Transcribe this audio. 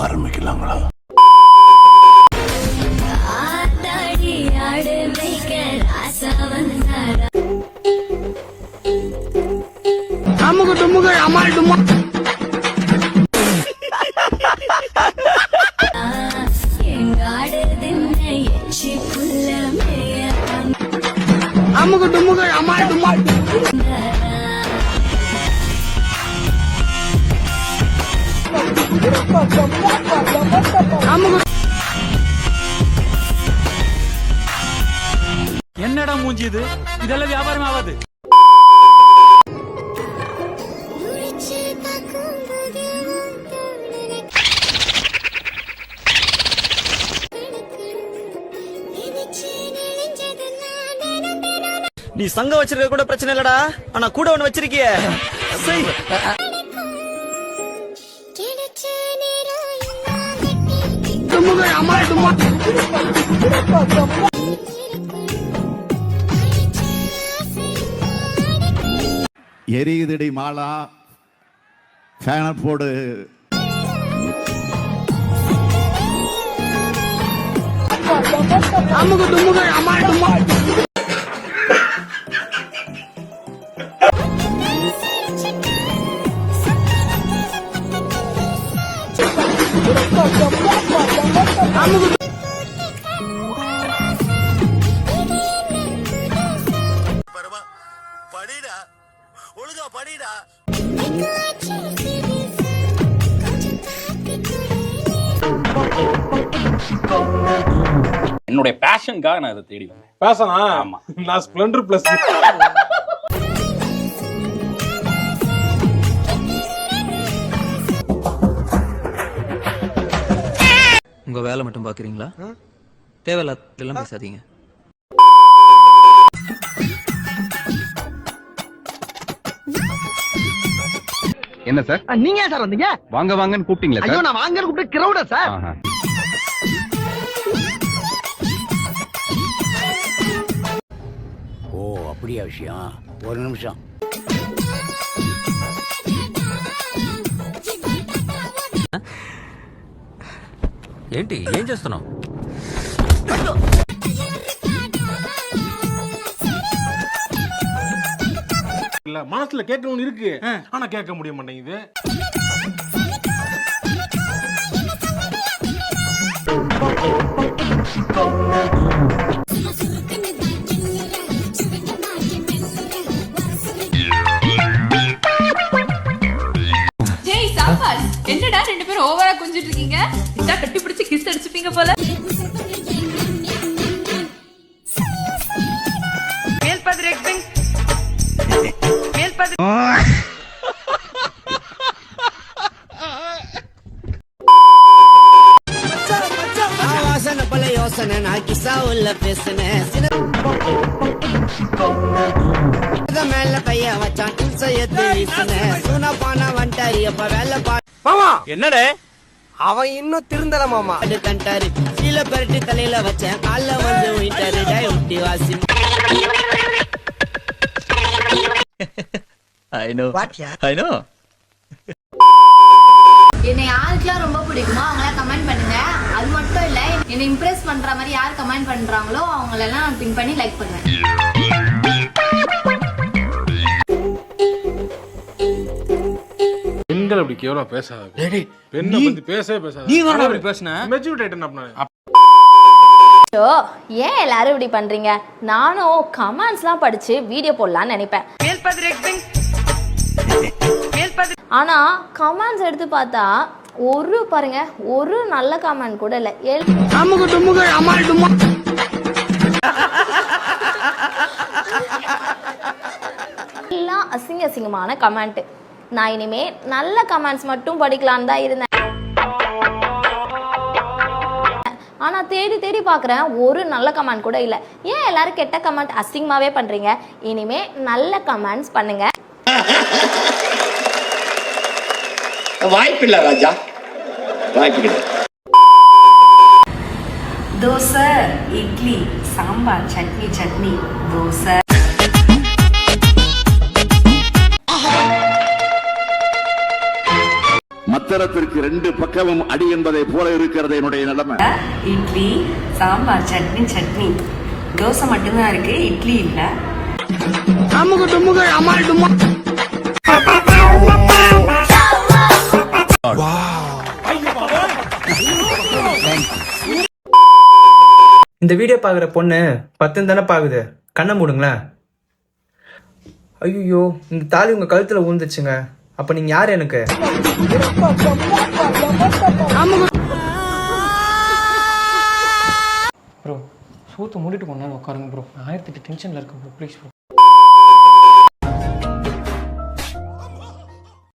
ஆரம்பிக்கலாங்களா? ஆத்தாடி ஆடு மேய்க்க ராசா வந்தாரா அமுகு டுமுகு அமால் என்னடா மூஞ்சி இது? இதெல்லாம் வியாபாரம் ஆகாது. நீ சங்கம் வச்சிருக்க கூட பிரச்சனை இல்லடா. ஆனா கூட ஒண்ணு வச்சிருக்கிய. ஆசை எரியுதடி மாலா. ஃபேனை போடு. அமுகு டுமுகு அமால் டுமா அமுகு படிடா ஒழுங்கா படிடா. என்னுடைய பேஷனுக்காக நான் இதை தேடி வந்தேன். பேசனா ஆமா. நான் ஸ்ப்ளெண்டர் பிளஸ் உங்க வேலை மட்டும் பாக்குறீங்களா? தேவையில்லாம் பேசாதீங்க. என்ன சார்? நீங்க ஏன் சார் வந்தீங்க? வாங்க வாங்கன்னு கூப்பிட்டீங்களா ஐயோ நான் வாங்க கூப்பிட்டு கிரௌட சார். ஓ அப்படியா விஷயம். ஒரு நிமிஷம். ఏంటి ఏం చేస్తున్నావు இல்ல மனசுல கேட்கணும்னு இருக்கு ஆனா கேட்க முடிய மாட்டேங்குது ஜெய் சாம்பார் என்னடா ரெண்டு பேரும் ஓவரா குஞ்சிட்டு இருக்கீங்க இதா கட்டி வாசனை பல யோசனை நான் கிசா உள்ள பேசுனேன் மேல கைய வச்சான் சூனா பானா வந்துட்டாரு எப்ப வேலை மாமா! என்னடே? அவன் இன்னும் திருந்தல மாமா. பாடு கண்டாரு கீழே பெரட்டி தலையில வச்சேன். கால்ல வந்து விட்டாரு டேய் ஒட்டி வாசி. ஐ நோ ஐ நோ என்னை யாருக்கெல்லாம் ரொம்ப பிடிக்குமோ அவங்களாம் கமெண்ட் பண்ணுங்க. அது மட்டும் இல்ல என்னை இம்ப்ரெஸ் பண்ற மாதிரி யார் கமெண்ட் பண்றாங்களோ அவங்களெல்லாம் பின் பண்ணி லைக் பண்ணுவேன். பெண்கள் அப்படி கேவலம் பேசாத பெண்ணை பத்தி பேசவே பேசாத நீ தானடா அப்படி பேசுன? மெச்சூரிட்டி ஆயிட்டேன் ஐயோ ஏன் எல்லாரும் இப்படி பண்றீங்க? நானும் கமெண்ட்ஸ்லாம் படிச்சு வீடியோ போடலாம்னு நினைப்பேன். ஆனா கமெண்ட்ஸ் எடுத்து பார்த்தா ஒரு பாருங்க ஒரு நல்ல கமெண்ட் கூட இல்ல. எல்லாம் அசிங்க அசிங்கமான கமெண்ட் நான் இனிமே நல்ல கமெண்ட்ஸ் மட்டும் படிக்கலான்னு தான் இருந்தேன். ஆனா தேடி தேடி பார்க்குறேன் ஒரு நல்ல கமெண்ட் கூட இல்லை. ஏன் எல்லாரும் கெட்ட கமெண்ட் அசிங்கமாவே பண்றீங்க? இனிமே நல்ல கமெண்ட்ஸ் பண்ணுங்க. வாய்ப்பில்லை ராஜா. வாய்ப்பு கிடையாது தோசை இட்லி சாம்பார் சட்னி சட்னி தோசை. மத்தளத்திற்கு ரெண்டு பக்கமும் அடி என்பதை போல இருக்கிறது என்னுடைய நிலைமை. இட்லி சாம்பார் சட்னி சட்னி. தோசை மட்டும்தான் இருக்கு இட்லி இல்ல. அமுக டுமுக அமால் டுமா இந்த வீடியோ பார்க்குற பொண்ணு பத்துன்னு தானே பாக்குது. கண்ணை மூடுங்களேன். ஐயோ இந்த தாலி உங்கள் கழுத்தில் விழுந்துச்சுங்க அப்போ நீங்கள் யார் எனக்கு? ப்ரோ சூத்து மூடிட்டு கொண்டாந்து உட்காருங்க ப்ரோ ஆயிரத்தி டென்ஷனில் இருக்கேன் இருக்கு ப்ரோ ப்ளீஸ் ப்ரோ